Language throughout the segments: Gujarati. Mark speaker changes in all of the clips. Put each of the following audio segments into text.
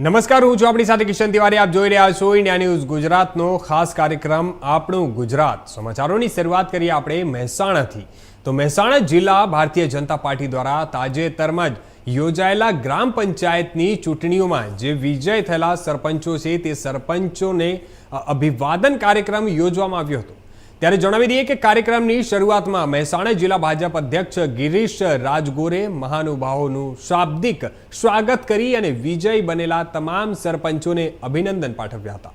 Speaker 1: નમસ્કાર, હું છું આપણી સાથે કિશન તિવારી. આપ જોઈ રહ્યા છો ઇન્ડિયા ન્યૂઝ ગુજરાતનો ખાસ કાર્યક્રમ, આપણું ગુજરાત. સમાચારોની શરૂઆત કરીએ આપણે મહેસાણાથી. તો મહેસાણા જિલ્લા ભારતીય જનતા પાર્ટી દ્વારા તાજેતરમાં જ યોજાયેલા ગ્રામ પંચાયતની ચૂંટણીઓમાં જે વિજય થયેલા સરપંચો છે, તે સરપંચોને અભિવાદન કાર્યક્રમ યોજવામાં આવ્યો હતો. ત્યારે જણાવી દઈએ કે કાર્યક્રમની શરૂઆતમાં મહેસાણા જિલ્લા ભાજપ અધ્યક્ષ ગિરીશ રાજગોરે મહાનુભાવોનું શાબ્દિક સ્વાગત કરી અને વિજય બનેલા તમામ સરપંચોને અભિનંદન પાઠવ્યા હતા.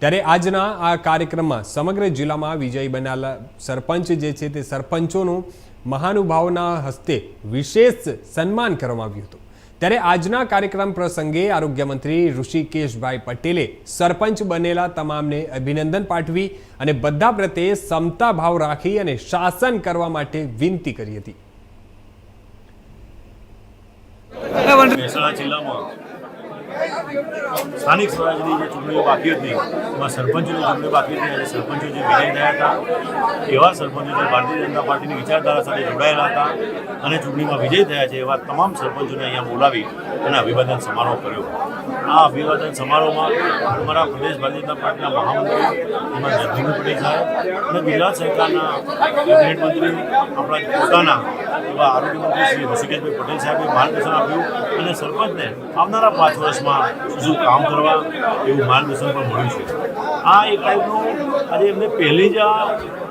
Speaker 1: ત્યારે આજના આ કાર્યક્રમમાં સમગ્ર જિલ્લામાં વિજય બનેલા સરપંચ જે છે તે સરપંચોનું મહાનુભાવોના હસ્તે વિશેષ સન્માન કરવામાં આવ્યું હતું. ત્યારે આજના કાર્યક્રમ પ્રસંગે આરોગ્ય મંત્રી ઋષિકેશભાઈ પટેલે સરપંચ બનેલા તમામને અભિનંદન પાઠવી અને બધા પ્રત્યે સમતા ભાવ રાખી અને શાસન કરવા માટે વિનંતી કરી હતી.
Speaker 2: મહેસાણા જિલ્લામાં સ્થાનિક સ્વરાજની જે ચૂંટણીઓ બાકી હતી, એમાં સરપંચોની ચૂંટણીઓ બાકી હતી, અને સરપંચો જે વિજય થયા હતા, એવા સરપંચો જે ભારતીય જનતા પાર્ટીની વિચારધારા સાથે જોડાયેલા હતા અને ચૂંટણીમાં વિજય થયા છે, એવા તમામ સરપંચોને અહીંયા બોલાવી અને અભિવાદન સમારોહ કર્યો. આ અભિવાદન સમારોહમાં અમારા પ્રદેશ ભારતીય જનતા પાર્ટીના મહામંત્રી એમાં જગદીપ પટેલ સાહેબ અને ગુજરાત સરકારના કેબિનેટ મંત્રી આપણા પોતાના એવા આરોગ્ય મંત્રી શ્રી ઋષિકેશભાઈ પટેલ સાહેબે માર્ગદર્શન આપ્યું અને સરપંચને આવનારા પાંચ વર્ષમાં શું કામ કરવા એવું માર્ગદર્શન પણ મળ્યું છે. આ એક ટાઈપનું આજે એમને પહેલી જ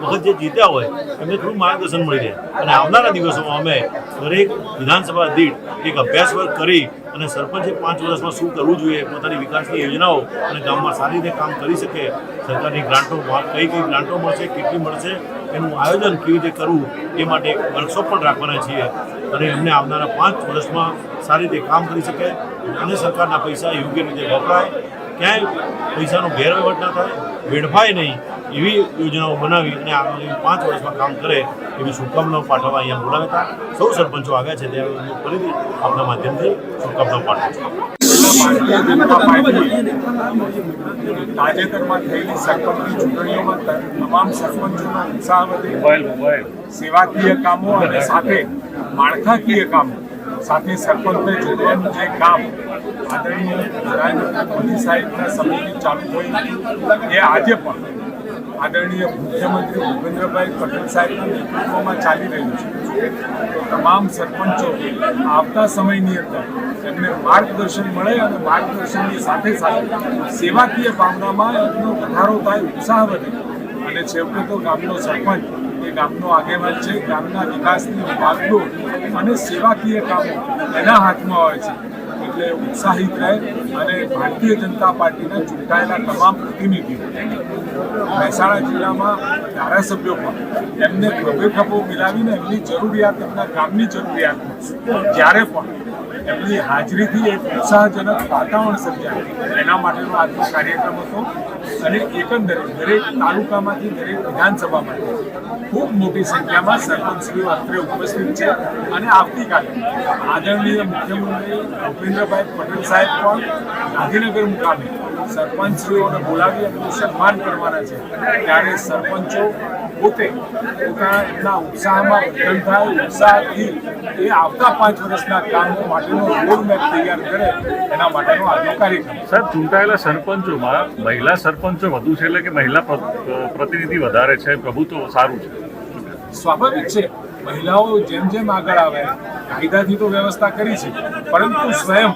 Speaker 2: વખત જે જીત્યા હોય, એમને થોડું માર્ગદર્શન મળી રહે. અને આવનારા દિવસોમાં અમે દરેક વિધાનસભા દીઠ એક અભ્યાસ વર્ગ કરી અને સરપંચે પાંચ વર્ષમાં શું કરવું જોઈએ? પોતાની વિકાસની યોજનાઓ અને ગામમાં સારી રીતે કામ કરી શકે. સરકારની ગ્રાન્ટો કઈ કઈ ગ્રાન્ટો મળશે, કેટલી મળશે, એનું આયોજન કેવી રીતે કરવું, એ માટે વર્કશોપ પણ રાખવાના છીએ. અને એમને આવનારા પાંચ વર્ષમાં સારી રીતે કામ કરી શકે અને સરકારના પૈસા યોગ્ય રીતે વપરાય. ક્યાંય પૈસાનો ગેરવહીવટ ના થાય વેડફાય નહીં એવી યોજનાઓ બનાવી અને આગામી પાંચ વર્ષમાં કામ કરે એવી શુભકામનાઓ પાઠવવા અહીંયા બોલાવ્યા હતા. સૌ સરપંચો આવ્યા છે ત્યારે હું ફરીથી આપના માધ્યમથી શુભકામનાઓ પાઠવું
Speaker 3: તાજેતરમાં થયેલી સરપંચની ચૂંટણીઓમાં તમામ સરપંચોનો ઉત્સાહ વધે. સેવાકીય કામો અને સાથે માળખાકીય કામો. સાથે સરપંચને જોડવાનું જે કામ આદરણીય નરેન્દ્ર મોદી સાહેબના સમયથી ચાલુ હોય એ આજે પણ આદરણીય મુખ્યમંત્રી ભૂપેન્દ્રભાઈ પટેલ સાહેબના નેતૃત્વમાં ચાલી રહ્યું છે. તમામ સરપંચો આવતા સમયની અંદર એમને માર્ગદર્શન મળે અને માર્ગદર્શનની સાથે સાથે સેવાકીય ભાવનામાં એમનો વધારો થાય, ઉત્સાહ વધે. અને છેવટે તો ગામનો સરપંચ, એ ગામનો આગેવાન છે. ગામના વિકાસની વાતો અને સેવાકીય કામો એના હાથમાં હોય છે. એટલે ઉત્સાહિત રહે અને ભારતીય જનતા પાર્ટીના ચૂંટાયેલા તમામ પ્રતિનિધિઓ મહેસાણા જિલ્લામાં ધારાસભ્યો પણ એમને ખભે ખભો મિલાવીને એમની જરૂરિયાત, એમના ગામની જરૂરિયાત જ્યારે પણ એમની હાજરીથી એક ઉત્સાહજનક વાતાવરણ સર્જાય. એના માટેનો આજનો કાર્યક્રમ હતો અને એકંદરે દરેક તાલુકામાંથી દરેક વિધાનસભામાંથી ખૂબ મોટી સંખ્યામાં સરપંચશ્રીઓ અત્રે ઉપસ્થિત છે. અને આવતીકાલે આદરણીય મુખ્યમંત્રી ભૂપેન્દ્રભાઈ પટેલ સાહેબ પણ ગાંધીનગર મુકામે સરપંચશ્રીઓને બોલાવી એમનું સન્માન કરવાના છે. ત્યારે સરપંચો પોતે પોતાના એમના ઉત્સાહમાં વર્ધન થાય ઉત્સાહથી એ આવતા પાંચ વર્ષના કામો માટેનો રોડમેપ તૈયાર કરે એના માટેનો આજનો કાર્યક્રમ.
Speaker 4: સાહેબ ચૂંટાયેલા સરપંચોમાં મહિલા સરપંચો વધુ છે એટલે કે મહિલા પ્રતિનિધિ વધારે છે પ્રભુત્વ સારું છે?
Speaker 3: સ્વાભાવિક છે. મહિલાઓ જેમ જેમ આગળ આવે કાયદાથી તો વ્યવસ્થા કરી છે પરંતુ સ્વયં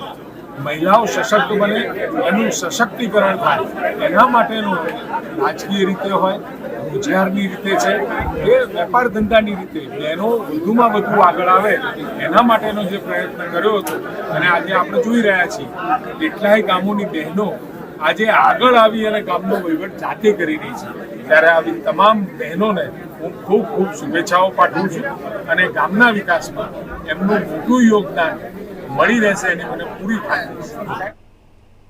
Speaker 3: મહિલાઓ સશક્ત બને, એનું સશક્તિકરણ થાય. એના માટેનું રાજકીય રીતે હોય રોજગારની રીતે છે એ વેપાર ધંધાની રીતે બહેનો વધુમાં વધુ આગળ આવે, એના માટેનો જે પ્રયત્ન કર્યો હતો, અને આજે આપણે જોઈ રહ્યા છીએ, કેટલાય ગામોની બહેનો આજે આગળ આવી અને ગામનો વહીવટ જાતે કરી રહી છે. ત્યારે આવી તમામ બહેનોને હું ખૂબ ખૂબ શુભેચ્છાઓ પાઠવું છું અને ગામના વિકાસમાં એમનું મોટું યોગદાન મળી રહેશે એની મને પૂરી ખાતરી છે